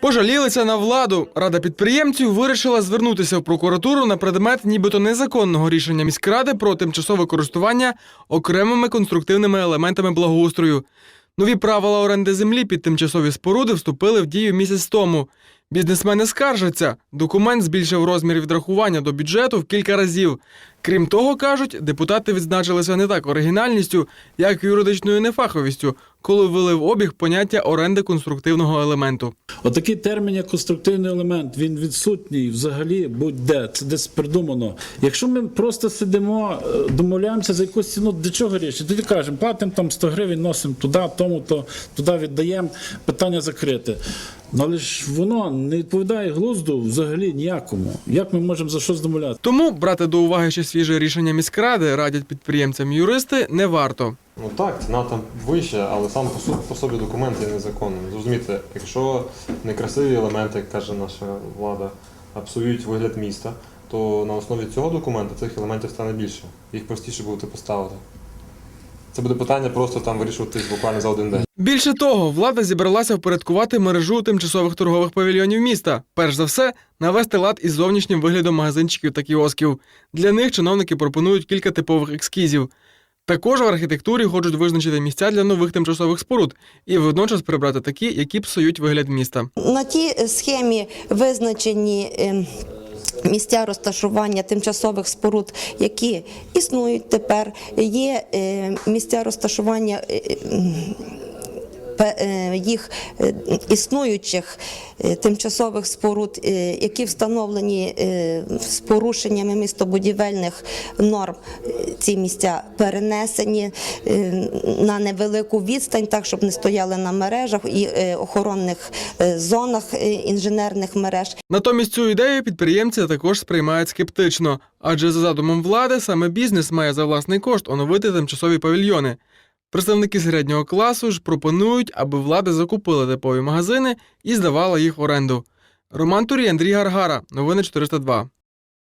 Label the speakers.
Speaker 1: Пожалілися на владу. Рада підприємців вирішила звернутися в прокуратуру на предмет нібито незаконного рішення міськради про тимчасове користування окремими конструктивними елементами благоустрою. Нові правила оренди землі під тимчасові споруди вступили в дію місяць тому. Бізнесмени скаржаться. Документ збільшив розмір відрахування до бюджету в кілька разів. Крім того, кажуть, депутати відзначилися не так оригінальністю, як юридичною нефаховістю, коли ввели в обіг поняття оренди конструктивного елементу.
Speaker 2: Отакий термін, як конструктивний елемент, він відсутній взагалі будь-де. Це десь придумано. Якщо ми просто сидимо, е, домовляємося за якусь ціну, для чого річ? Тоді кажемо, платимо там 100 гривень, носимо туди, тому то туди віддаємо, питання закрите. Ну, але ж воно не відповідає глузду взагалі ніякому. Як ми можемо за щось домовляти?
Speaker 1: Тому брати до уваги ще свіже рішення міськради радять підприємцям юристи не варто.
Speaker 3: Ну так, ціна там вища, але сам по, су- по собі документ є незаконним. Зрозумієте, якщо некрасиві елементи, як каже наша влада, а псують вигляд міста, то на основі цього документу цих елементів стане більше. Їх простіше буде поставити. Це буде питання просто там вирішуватись буквально за один день.
Speaker 1: Більше того, влада зібралася впорядкувати мережу тимчасових торгових павільйонів міста. Перш за все, навести лад із зовнішнім виглядом магазинчиків та кіосків. Для них чиновники пропонують кілька типових екскізів. Також в архітектурі хочуть визначити місця для нових тимчасових споруд і водночас прибрати такі, які псують вигляд міста.
Speaker 4: На тій схемі визначені ем, місця розташування тимчасових споруд, які існують тепер. Є е, місця розташування. Е, Їх е, існуючих е, тимчасових споруд, які встановлені з порушеннями містобудівельних норм, ці місця перенесені на невелику відстань, так щоб не стояли на мережах і охоронних зонах інженерних мереж.
Speaker 1: Натомість цю ідею підприємці також сприймають скептично, адже за задумом влади саме бізнес має за власний кошт оновити тимчасові павільйони. Представники середнього класу ж пропонують, аби влада закупила типові магазини і здавала їх в оренду. Роман Турій, Андрій Гаргара. Новини 402.